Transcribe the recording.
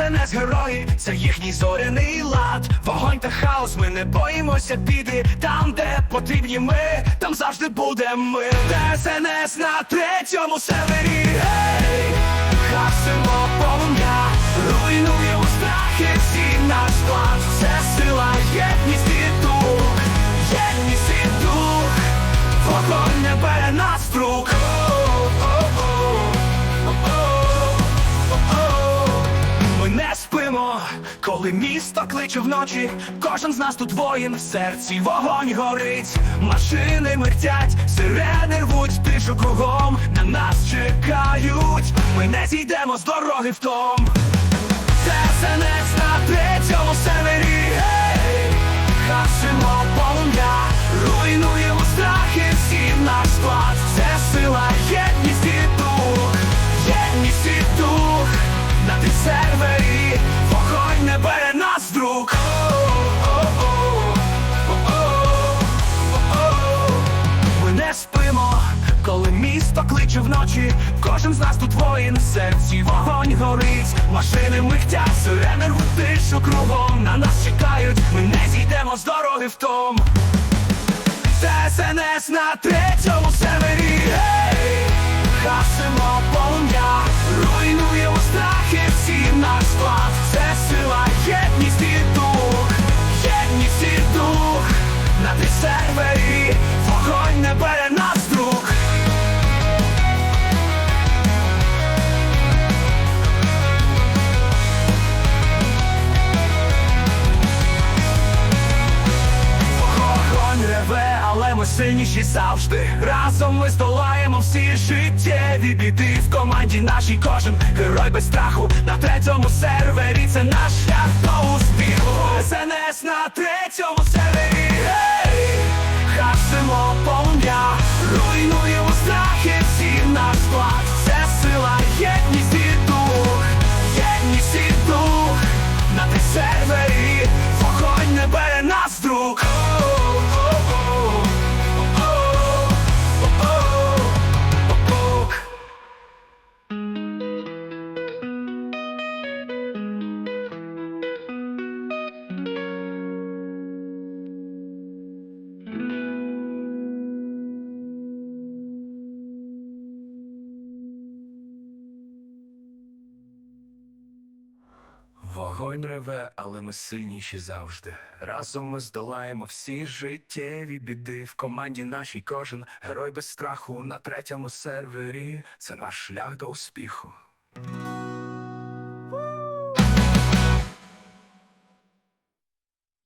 СНС герої, це їхній зоряний лад. Вогонь та хаос, ми не боїмося біди. Там, де потрібні ми, там завжди буде мир. СНС на третьому севері. Гей, гасимо полум'я, руйнуємо страхи, всі наш план. Це сила, єдність і дух, єдність і дух, вогонь не бере нас в рук. Коли місто кличе вночі. Кожен з нас тут воїн в серці, вогонь горить, машини мертять, сирени рвуть, тишу кругом, на нас чекають. Ми не зійдемо з дороги в місто кличе вночі. Кожен з нас тут воїн серці, вогонь горить, машини михтять, сирени тишу кругом. На нас чекають, ми не зійдемо з дороги в том. СНС на третьому севері. Гей! Але ми сильніші завжди. Разом ми здолаємо всі життєві біди в команді нашій кожен герой без страху на третьому сервері. Це наш шлях до успіху. СНС на третьому сервері. Вогонь реве, але ми сильніші завжди. Разом ми здолаємо всі життєві біди. В команді нашій кожен герой без страху на третьому сервері. Це наш шлях до успіху.